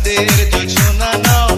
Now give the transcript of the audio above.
আমাদের যোজনা নাও।